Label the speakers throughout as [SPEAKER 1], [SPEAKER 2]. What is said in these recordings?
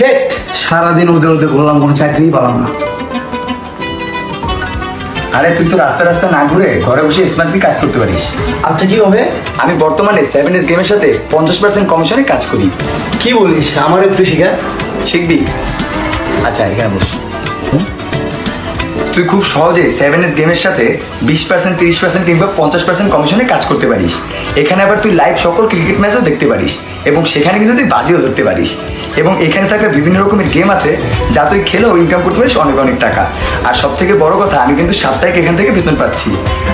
[SPEAKER 1] শেট সারাদিন ওদের ওদের ঘুরলাম কোনো চাকরি পেলাম না।
[SPEAKER 2] আরে তুই তো রাস্তা রাস্তা না ঘুরে ঘরে বসে স্মার্টলি কাজ করতে পারিস।
[SPEAKER 1] আচ্ছা কি হবে?
[SPEAKER 2] আমি বর্তমানে সেভেন এস গেমের সাথে পঞ্চাশ পার্সেন্ট কমিশনে কাজ করি।
[SPEAKER 1] কি বলিস? আমার একটু শিখা।
[SPEAKER 2] শিখবি? আচ্ছা এখানে বস। তুই খুব সহজে সেভেন এস গেমের সাথে বিশ পার্সেন্ট তিরিশ পার্সেন্ট কিংবা পঞ্চাশ পার্সেন্ট কমিশনে কাজ করতে পারিস। এখানে আবার তুই লাইভ সকল ক্রিকেট ম্যাচও দেখতে পারিস এবং সেখানে কিন্তু তুই বাজিও ধরতে পারিস। এবং এখানে থাকা বিভিন্ন রকমের গেম আছে, যা তুই খেলেও ইনকাম করতে পারিস অনেক অনেক টাকা। আর সব থেকে বড় কথা, আমি কিন্তু সাপ্তাহিক এখান থেকে বেতন পাচ্ছি।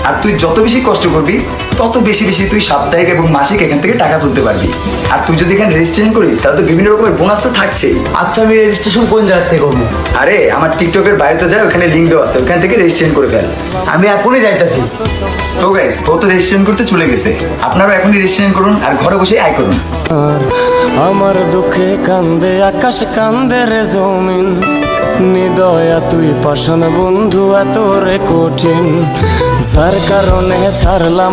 [SPEAKER 2] আর তুই যত বেশি কষ্ট করবি তত বেশি বেশি তুই সাপ্তাহিক এবং মাসিক এখান থেকে টাকা তুলতে পারবি। আর তুই যদি এখানে রেজিস্ট্রেশন করিস তাহলে তো বিভিন্ন রকমের বোনাস তো থাকছেই।
[SPEAKER 1] আচ্ছা আমি রেজিস্ট্রেশন কোন জায়গা থেকে করব?
[SPEAKER 2] আরে আমার টিকটকের বায়োতে যায় ওখানে লিঙ্ক দেওয়া আছে ওখান থেকে রেজিস্ট্রেশন করে ফেল।
[SPEAKER 1] আমি এখনই যাইতাছি।
[SPEAKER 2] তো গাইস ও তো রেজিস্ট্রেশন করতে চলে গেছে। আপনারাও এখনই রেজিস্ট্রেশন করুন আর ঘরে বসে আয় করুন।
[SPEAKER 3] আমার দুঃখে কান্দে আকাশ কান্দে রে জমিন। নিদয়া তুই পাষাণ বন্ধু এত রে কঠিন। যার কারণে ছাড়লাম